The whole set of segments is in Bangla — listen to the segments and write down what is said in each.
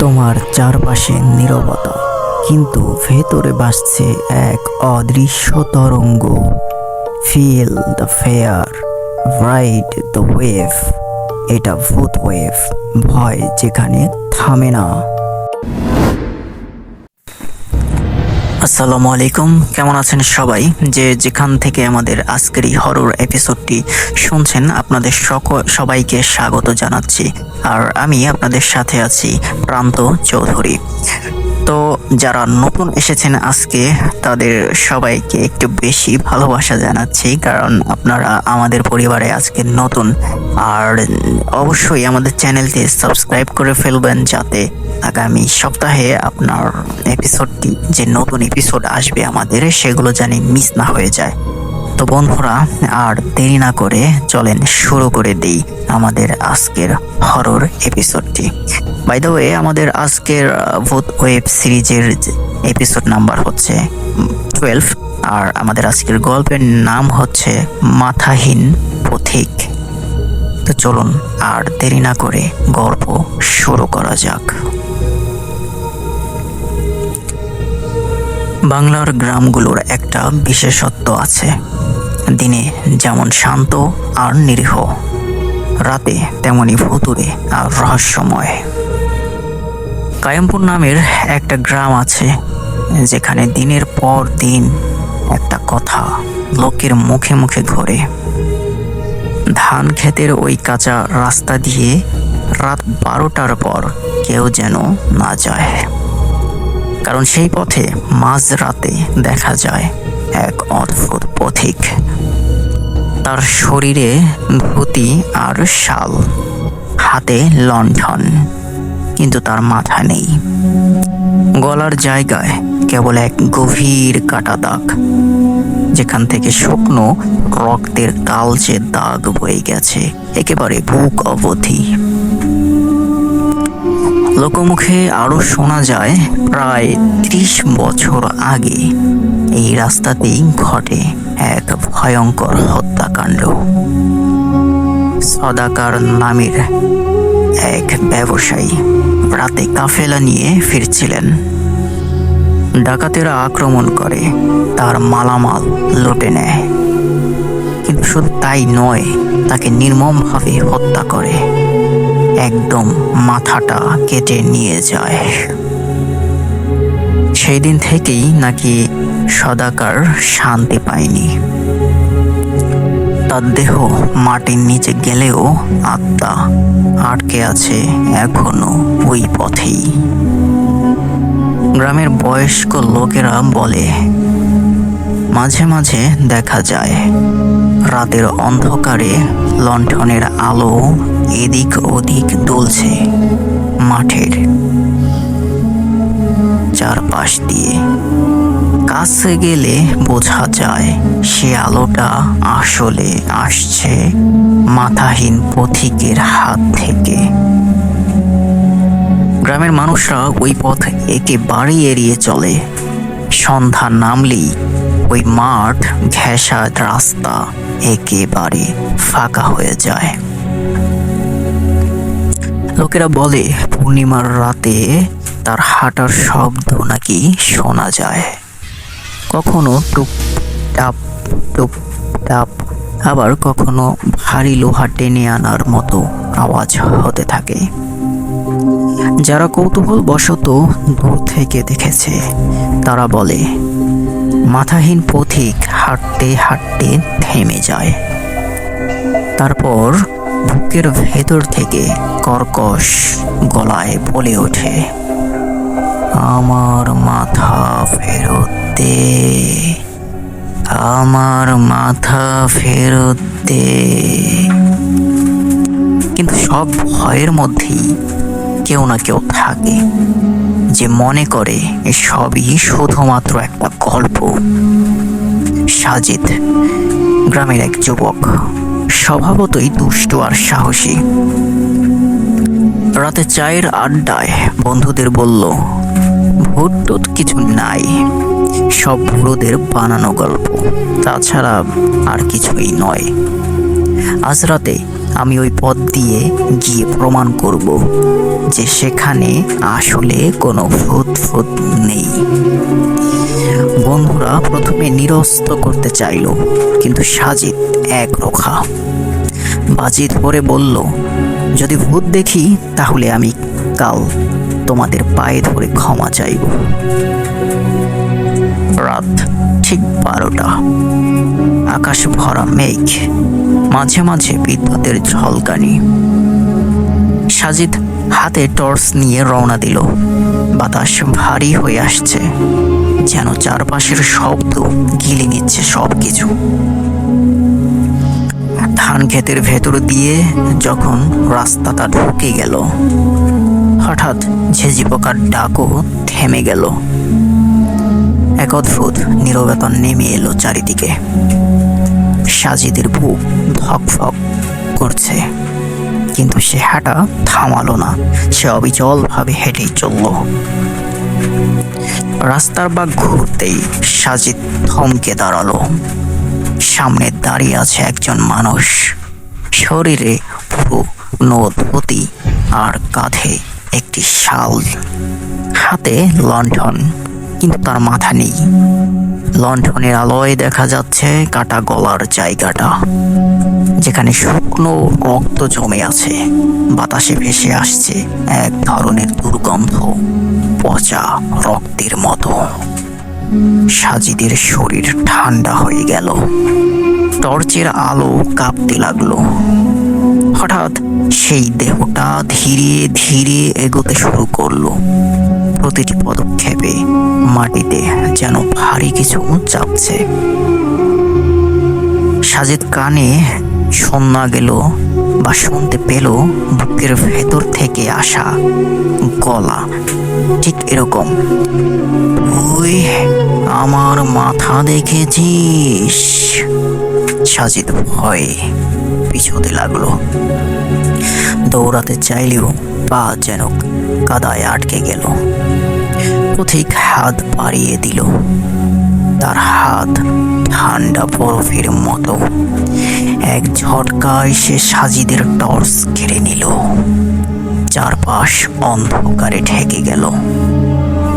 তোমার চারপাশে নীরবতা, কিন্তু ভেতরে বাসছে এক অদৃশ্য তরঙ্গ। Feel the fear ride the wave এটা ভূত ওয়েভ ভয় যেখানে থামে না। আসসালামু আলাইকুম। কেমন আছেন সবাই? যে যেখান থেকে আমাদের আজকের এই হরর এপিসোডটি শুনছেন, আপনাদের সবাইকে স্বাগত জানাচ্ছি। আর আমি আপনাদের সাথে আছি প্রান্ত চৌধুরী। তো যারা নতুন এসেছেন আজকে, তাদের সবাইকে একটু বেশি ভালোবাসা জানাচ্ছি, কারণ আপনারা আমাদের পরিবারে আজকে নতুন। আর অবশ্যই আমাদের চ্যানেলটি সাবস্ক্রাইব করে ফেলবেন যাতে আগামী সপ্তাহে আপনার এপিসোডটি যে নতুন এপিসোড আসবে আমাদের, সেগুলো জানি মিস না হয়ে যায়। তো বন্ধুরা আর দেরি না করে চলেন শুরু করে দেই আমাদের আজকের হরর এপিসোডটি বাই দ্য ওয়ে আমাদের আজকের ভূত ওয়েব সিরিজের এপিসোড নাম্বার হচ্ছে টুয়েলভ আর আমাদের আজকের গল্পের নাম হচ্ছে মাথাহীন পথিক। তো চলুন, আর দেরি না করে গল্প শুরু করা যাক। বাংলার গ্রামগুলোর একটা বিশেষত্ব আছে। দিনে যেমন শান্ত আর নিরীহ, রাতে তেমনই ভুতুরে আর রহস্যময়। কায়েমপুর নামের একটা গ্রাম আছে, যেখানে দিনের পর দিন একটা কথা লোকের মুখে মুখে ঘোরে ধান ক্ষেতের ওই কাঁচা রাস্তা দিয়ে রাত বারোটার পর কেউ যেন না যায়। কারণ সেই পথে মাঝরাতে দেখা যায় এক অদ্ভুত পথিক। তার শরীরে ধুতি আর শাল, হাতে লণ্ঠন, কিন্তু তার মাথা নেই। গলার জায়গায় কেবল এক গভীর কাটা দাগ, যেখান থেকে শুকনো রক্তের কালচে দাগ বয়ে গেছে, একেবারে বুক অবধি। লোকমুখে আরও শোনা যায়, প্রায় ত্রিশ বছর আগে এই রাস্তাতেই ঘটে এক ভয়ঙ্কর হত্যাকাণ্ড। সদাকার নামের এক ব্যবসায়ী রাতে কাফেলা নিয়ে ফিরছিলেন। ডাকাতেরা আক্রমণ করে, তার মালামাল লুটে নেয়। কিন্তু শুধু তাই নয়, তাকে নির্মমভাবে হত্যা করে। একদম মাথাটা কেটে নিয়ে যায়। সেই দিন থেকেই নাকি সদাকার শান্তি পায়নি। তার দেহ মাটির নিচে গেলেও আত্মা আটকে আছে এখনও ওই পথেই। গ্রামের বয়স্ক লোকেরা বলে, মাঝে মাঝে দেখা যায়, রাতের অন্ধকারে লণ্ঠনের আলো এদিক ওদিক দুলছে মাঠের। চারপাশ দিয়ে কাছে গেলে বোঝা যায় সে আলোটা আসলে আসছে মাথাহীন পথিকের হাত থেকে। গ্রামের মানুষরা ওই পথ একেবারে এড়িয়ে চলে। সন্ধ্যা নামলেই ওই মাঠ ঘেঁষা রাস্তা একেবারে ফাঁকা হয়ে যায়। লোকেরা বলে, পূর্ণিমার রাতে তার হাঁটার শব্দ নাকি শোনা যায়। কখনো টুপ টাপ টুপ টাপ, আবার কখনো ভারী লোহা টেনে আনার মতো আওয়াজ হতে থাকে। যারা কৌতূহল বশত দূর থেকে দেখেছে, তারা বলে, মাথাহীন পথিক হাঁটতে হাঁটতে থেমে যায়। তারপর বুকের ভেতর থেকে কর্কশ গলায় বলে ওঠে, আমার মাথা ফেরত দে আমার মাথা ফেরত। দে কিন্তু সব ভয়ের মধ্যেই কেউ না কেউ থাকে যে মনে করে সবই শুধুমাত্র একটা গল্প। সাজিদ গ্রামের এক যুবক স্বভাবতই দুষ্ট আর সাহসী। রাতে চায়ের আড্ডায় বন্ধুদের বলল, ভূত টুত কিছু নাই, সব বুড়োদের বানানো গল্প। তাছাড়া আর কিছুই নয়। আজ রাতে আমি ওই পথ দিয়ে গিয়ে প্রমাণ করব যে সেখানে আসলে কোনো ভূত ফুত নেই। বন্ধুরা, প্রথমে নিরস্ত করতে চাইল, কিন্তু সাজিদ এক রোখা। বাজি ধরে বলল, যদি ভূত দেখি, তাহলে আমি কাল তোমাদের পায়ে ধরে ক্ষমা চাইব। রাত ঠিক বারোটা। আকাশ ভরা মেঘ। মাঝে মাঝে বিদ্যুতের ঝলকানি। সাজিদ হাতে টর্চ নিয়ে রওনা দিল। বাতাস ভারী হয়ে আসছে, যেন চারপাশের শব্দ গিলে নিচ্ছে সব কিছু ধান ক্ষেতের ভেতর দিয়ে যখন রাস্তাটা ঢুকে গেল, হঠাৎ ঝেঁঝি পোকার ডাকও থেমে গেল। এক অদ্ভুত নীরবতা নেমে এলো চারিদিকে। সাজিদের বুক ধকফক করছে। কিন্তু সে হাঁটা থামালো না। সে অবিচলভাবে হেঁটেই চলল। রাস্তার বাঘ ঘুরতেই সাজিদ থমকে দাঁড়াল। সামনে দাঁড়িয়ে আছে একজন মানুষ। শরীরে পুরো ধুতি আর কাঁধে একটি শাল। হাতে লণ্ঠন, কিন্তু তার মাথা নেই। লণ্ঠনের আলোয় দেখা যাচ্ছে কাটা গলার জায়গাটা। যেখানে শুকনো রক্ত জমে আছে। বাতাসে ভেসে আসছে এক ধরনের দুর্গন্ধ, পচা রক্তের মতো। সাজিদের শরীর ঠান্ডা হয়ে গেল। টর্চের আলো কাঁপতে লাগল। হঠাৎ সেই দেহটা ধীরে ধীরে এগোতে শুরু করল। প্রতিটি পদক্ষেপে মাটিতে যেন ভারী কিছু চাপছে। সাজিদ কানে শোনা গেল, বা শুনতে পেল বুকের ভেতর থেকে আসা গলা। ঠিক এরকম। ওই আমার মাথা দেখেছিস? সাজিদ ভয়ে পিছোতে লাগল। দৌড়াতে চাইলেও পা যেন কাদায় আটকে গেল। পথিক হাত বাড়িয়ে দিল। তার হাত ঠান্ডা বরফের মতো। এক ঝটকায় সে সাজিদের টর্চ কেড়ে নিল। চারপাশ অন্ধকারে ঢেকে গেল।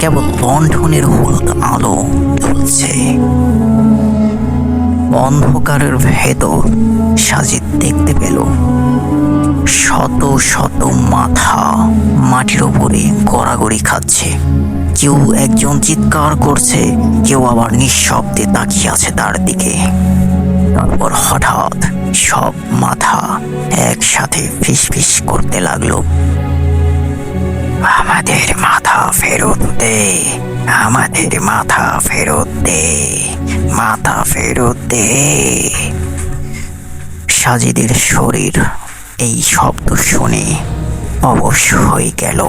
কেবল লণ্ঠনের হলুদ আলো জ্বলছে অন্ধকারের ভেতর সাজিদ দেখতে পেল। শত শত মাথা মাটির উপরে গড়াগড়ি খাচ্ছে। কেউ একজন চিৎকার করছে, কেউ আবার নিঃশব্দে তাকিয়ে আছে তার দিকে। তারপর হঠাৎ সব মাথা একসাথে ফিসফিস করতে লাগল। আমাদের মাথা ফেরত দে, আমাদের মাথা ফেরত দে, মাথা ফেরত দে। সাজিদের শরীর এই শব্দ শুনে অবশ্য হয়ে গেল।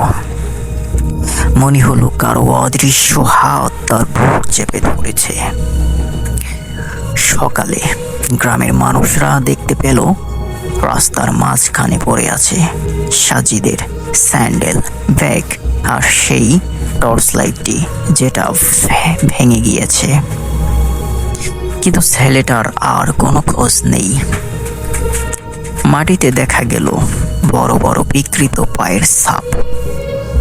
মনে হলো কারও অদৃশ্য হাত তার বুক চেপে ধরেছে। সকালে গ্রামের মানুষরা দেখতে পেল রাস্তার মাঝখানে পড়ে আছে সাজিদের স্যান্ডেল, ব্যাগ আর সেই টর্চ লাইটটি যেটা ভেঙে গিয়েছে। কিন্তু ছেলেটার আর কোনো খোঁজ নেই। মাটিতে দেখা গেল বড় বড় বিকৃত পায়ের ছাপ।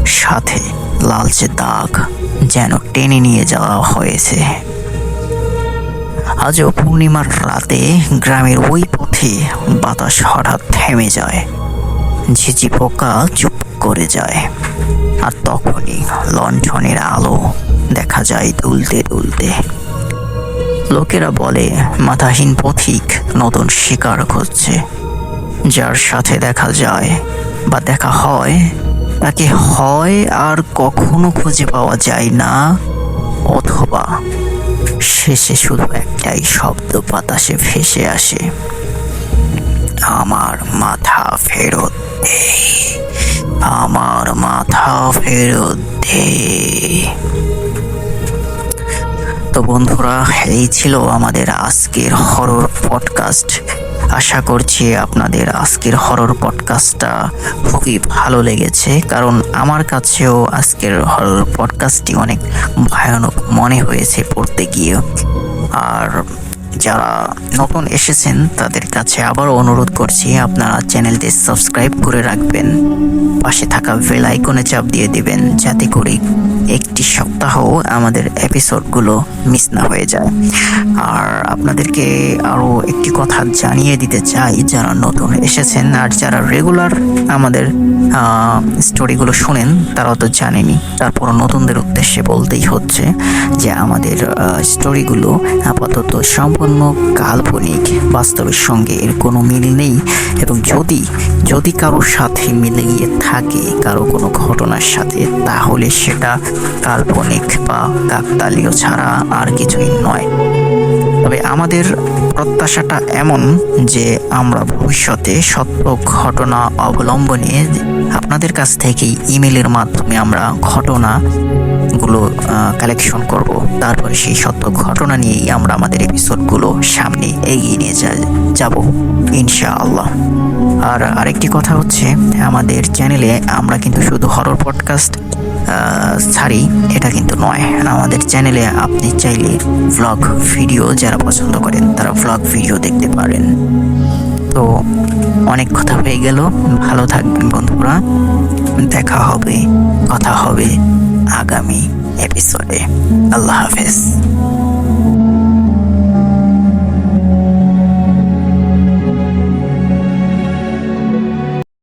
সাথে লালচে দাগ যেন টেনে নিয়ে যাওয়া হয়েছে। আজও পূর্ণিমার রাতে গ্রামের ওই পথে বাতাস হঠাৎ থেমে যায়। ঝিঝি পোকা চুপ করে যায়। আর তখনই লণ্ঠনের আলো দেখা যায় দুলতে দুলতে। লোকেরা বলে, মাথাহীন পথিক নতুন শিকার খুঁজছে যার সাথে দেখা যায় বা দেখা হয়, তাকে হয় আর কখনো খুঁজে পাওয়া যায় না। অথবা শেষে শুধু একটাই শব্দ বাতাসে ভেসে আসে। আমার মাথা ফেরত দে আমার মাথা ফেরত দে তো বন্ধুরা, এই ছিল আমাদের আজকের হরর পডকাস্ট আশা করছি আপনাদের আজকের হরর পডকাস্টটা খুবই ভালো লেগেছে, কারণ আমার কাছেও আজকের হরর পডকাস্টটি অনেক ভয়ানক মনে হয়েছে পড়তে গিয়ে। আর যারা নতুন এসেছেন, তাদের কাছে আবারও অনুরোধ করছি, আপনারা চ্যানেলটি সাবস্ক্রাইব করে রাখবেন, পাশে থাকা বেল আইকনে চাপ দিয়ে দিবেন, যাতে করে একটি সপ্তাহ আমাদের এপিসোডগুলো মিস না হয়ে যায়। আর আপনাদেরকে আরও একটি কথা জানিয়ে দিতে চাই, যারা নতুন এসেছেন আর যারা রেগুলার আমাদের স্টোরিগুলো শুনেন, তারাও তো জানেনি তারপর নতুনদের উদ্দেশ্যে বলতেই হচ্ছে যে আমাদের স্টোরিগুলো আপাতত সম্পূর্ণ কাল্পনিক, বাস্তবের সঙ্গে এর কোনো মিল নেই এবং যদি যদি কারোর সাথে মিলে গিয়ে থাকে, কারও কোনো ঘটনার সাথে, তাহলে সেটা কাল্পনিক বা কাকতালীয় ছাড়া আর কিছুই নয়। তবে আমাদের প্রত্যাশাটা এমন যে আমরা ভবিষ্যতে সত্য ঘটনা অবলম্বনে আপনাদের কাছ থেকেই ইমেলের মাধ্যমে আমরা ঘটনাগুলো কালেকশন করব। তারপরে সেই সত্য ঘটনা নিয়েই আমরা আমাদের এপিসোডগুলো সামনে এগিয়ে নিয়ে যাব, ইনশাআল্লাহ। আর আরেকটি কথা হচ্ছে, আমাদের চ্যানেলে আমরা কিন্তু শুধু হরর পডকাস্ট ছাড়ি, এটা কিন্তু নয়। আমাদের চ্যানেলে আপনি চাইলে ভ্লগ ভিডিও যারা পছন্দ করেন, তারা ভ্লগ ভিডিও দেখতে পারেন। তো অনেক কথা হয়ে গেল। ভালো থাকবেন বন্ধুরা। দেখা হবে, কথা হবে আগামী এপিসোডে আল্লাহ হাফেজ।